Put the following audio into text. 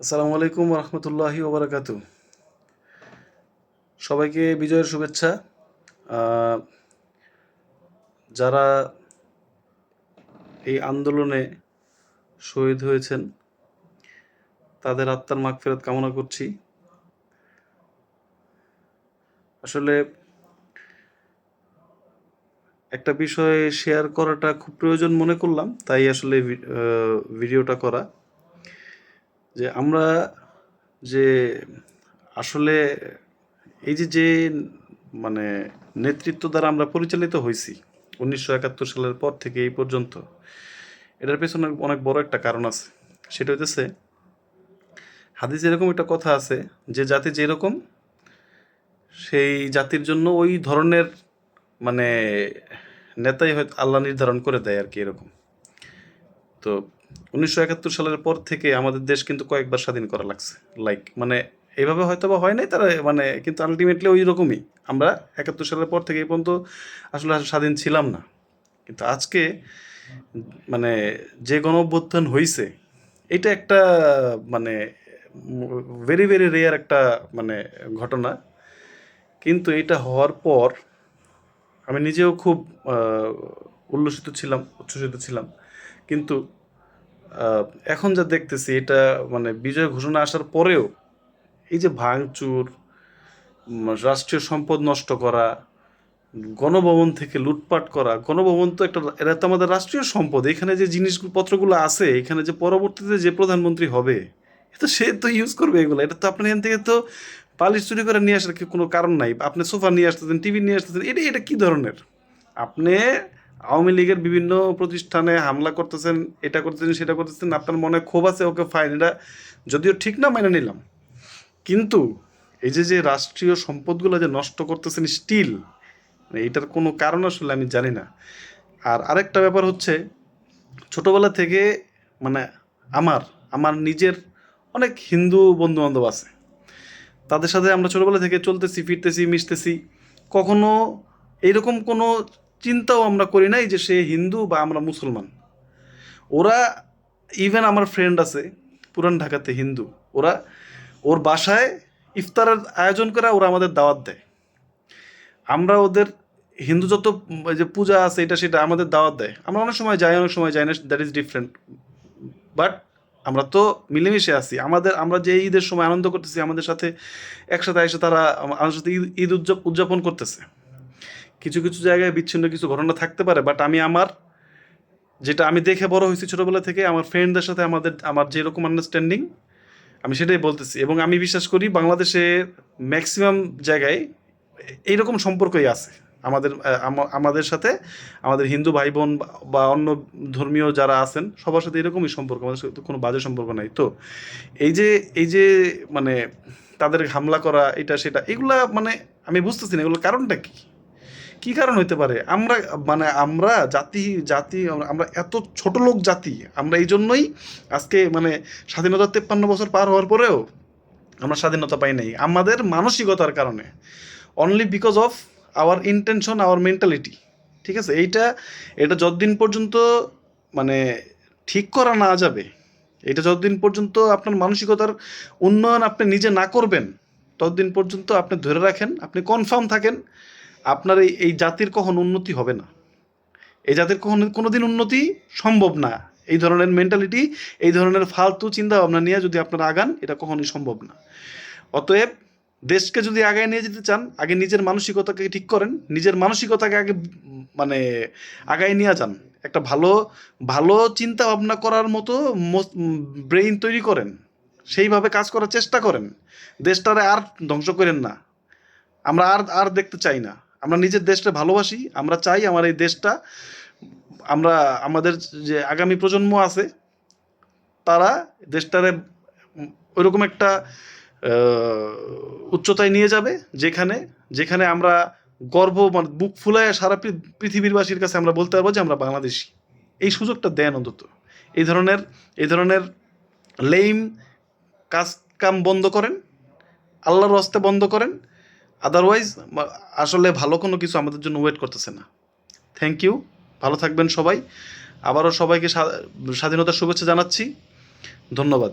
আসসালামু আলাইকুম রহমতুল্লাহি ওবরাকাতু। সবাইকে বিজয়ের শুভেচ্ছা। যারা এই আন্দোলনে শহীদ হয়েছেন, তাদের আত্মার মাগ ফেরত কামনা করছি। আসলে একটা বিষয় শেয়ার করাটা খুব প্রয়োজন মনে করলাম, তাই আসলে ভিডিওটা করা। যে আমরা যে আসলে এই যে যে মানে নেতৃত্ব দ্বারা আমরা পরিচালিত হয়েছি উনিশশো একাত্তর সালের পর থেকে এই পর্যন্ত, এটার পেছনে অনেক বড় একটা কারণ আছে। সেটা হইতেছে, হাদিস এরকম একটা কথা আছে যে জাতি যেরকম, সেই জাতির জন্য ওই ধরনের মানে নেতাই হয়তো আল্লাহ নির্ধারণ করে দেয় আর কি এরকম। তো উনিশশো একাত্তর সালের পর থেকে আমাদের দেশ কিন্তু কয়েকবার স্বাধীন করা লাগছে। লাইক মানে এইভাবে হয়তো বা হয় নাই, তারা মানে কিন্তু আলটিমেটলি ওই রকমই। আমরা একাত্তর সালের পর থেকে এই পর্যন্ত আসলে স্বাধীন ছিলাম না। কিন্তু আজকে মানে যে গণ অভ্যুত্থান হয়েছে এটা একটা মানে ভেরি ভেরি রেয়ার একটা মানে ঘটনা। কিন্তু এটা হওয়ার পর আমি নিজেও খুব উল্লসিত ছিলাম, উচ্ছ্বসিত ছিলাম। কিন্তু এখন যা দেখতেছি, এটা মানে বিজয় ঘোষণা আসার পরেও এই যে ভাঙচুর রাষ্ট্রীয় সম্পদ নষ্ট করা, গণভবন থেকে লুটপাট করা, গণভবন তো একটা এটা তো আমাদের রাষ্ট্রীয় সম্পদ। এখানে যে জিনিসপত্রগুলো আছে, এখানে যে পরবর্তীতে যে প্রধানমন্ত্রী হবে তো সে তো ইউজ করবে এগুলো। এটা তো আপনার এখান থেকে তো পালিশ চুরি করে নিয়ে আসার কোনো কারণ নাই? আপনি সোফা নিয়ে আসতেছেন, টিভি নিয়ে আসতেছেন, এটা এটা কি ধরনের? আপনি আওয়ামী লীগের বিভিন্ন প্রতিষ্ঠানে হামলা করতেছেন, এটা করতেছেন, সেটা করতেছেন, আপনার মনে ক্ষোভ আছে, ওকে ফাইন এটা যদিও ঠিক না, মেনে নিলাম। কিন্তু এই যে যে রাষ্ট্রীয় সম্পদগুলো যে নষ্ট করতেছেন স্টিল এইটার কোনো কারণ আসলে আমি জানি না। আর আরেকটা ব্যাপার হচ্ছে, ছোটবেলা থেকে মানে আমার আমার নিজের অনেক হিন্দু বন্ধু বান্ধব আছে। তাদের সাথে আমরা ছোটবেলা থেকে চলতেছি, ফিরতেছি, মিশতেছি, কখনো এইরকম কোনো চিন্তাও আমরা করি নাই যে সে হিন্দু বা আমরা মুসলমান। ওরা ইভেন আমার ফ্রেন্ড আছে, পুরান ঢাকাতে হিন্দু। ওরা, ওর বাসায় ইফতারের আয়োজন করে ওরা আমাদের দাওয়াত দেয়। আমরা ওদের হিন্দু যত যে পূজা আছে এটা সেটা আমাদের দাওয়াত দেয়। আমরা অনেক সময় যাই, অনেক সময় যাই না দ্যাট ইজ ডিফারেন্ট বাট আমরা তো মিলেমিশে আছি। আমাদের, আমরা যে ঈদের সময় আনন্দ করতেছি, আমাদের সাথে একসাথে এসে তারা, আমাদের সাথে ঈদ ঈদ উদযাপ- উদযাপন করতেছে। কিছু কিছু জায়গায় বিচ্ছিন্ন কিছু ঘটনা থাকতে পারে বাট আমি আমার, যেটা আমি দেখে বড় হয়েছি ছোটোবেলা থেকে, আমার ফ্রেন্ডদের সাথে আমাদের, আমার যেরকম আন্ডারস্ট্যান্ডিং আমি সেটাই বলতেছি। এবং আমি বিশ্বাস করি বাংলাদেশে ম্যাক্সিমাম জায়গায় এইরকম সম্পর্কই আছে। আমাদের আমাদের সাথে, আমাদের হিন্দু ভাই বোন বা- অন্য ধর্মীয় যারা আছেন, সবার সাথে এরকমই সম্পর্ক। আমাদের সাথে কোনো বাজে সম্পর্ক নাই। তো এই যে এই যে মানে তাদের হামলা করা, এটা, সেটা, এগুলা মানে আমি বুঝতেছি না, এগুলোর কারণটা কি? কি কারণ হইতে পারে? আমরা মানে আমরা জাতি জাতি, আমরা এত ছোট লোক জাতি, আমরা এই জন্যই আজকে মানে স্বাধীনতা তেপ্পান্ন বছর পার হওয়ার পরেও আমরা স্বাধীনতা পাই নাই। আমাদের মানসিকতার কারণে। Only because of our intention our mentality ঠিক আছে? এইটা, এটা যতদিন পর্যন্ত মানে ঠিক করা না যাবে, এটা যতদিন পর্যন্ত আপনার মানসিকতার উন্নয়ন আপনি নিজে না করবেন, ততদিন পর্যন্ত আপনি ধরে রাখেন, আপনি কনফার্ম থাকেন আপনার এই এই জাতির কখন উন্নতি হবে না? এই জাতির কখন কোনোদিন উন্নতি সম্ভব না। এই ধরনের মেন্টালিটি এই ধরনের ফালতু চিন্তা ভাবনা নিয়ে যদি আপনারা আগান, এটা কখনোই সম্ভব না। অতএব দেশকে যদি আগায় নিয়ে যেতে চান, আগে নিজের মানসিকতাকে ঠিক করেন, নিজের মানসিকতাকে আগে মানে আগায় নিয়ে যান। একটা ভালো ভালো চিন্তা ভাবনা করার মতো ব্রেইন তৈরি করেন। সেইভাবে কাজ করার চেষ্টা করেন। দেশটারে আর ধ্বংস করেন না। আমরা আর আর দেখতে চাই না। আমরা নিজের দেশটা ভালোবাসি, আমরা চাই আমার এই দেশটা, আমরা আমাদের যে আগামী প্রজন্ম আছে, তারা দেশটারে ওইরকম একটা উচ্চতায় নিয়ে যাবে, যেখানে যেখানে আমরা গর্ব মানে বুক ফুলায় সারা পৃথিবীরবাসীর কাছে আমরা বলতে পারব যে আমরা বাংলাদেশি। এই সুযোগটা দেন অন্তত। এই ধরনের এই ধরনের লেইম কাজ কাম বন্ধ করেন, আল্লাহর হস্তে বন্ধ করেন আদারওয়াইজ আসলে ভালো কোনো কিছু আমাদের জন্য ওয়েট করতেছে না। থ্যাংক ইউ ভালো থাকবেন সবাই। আবারও সবাইকে স্বা- স্বাধীনতার শুভেচ্ছা জানাচ্ছি। ধন্যবাদ।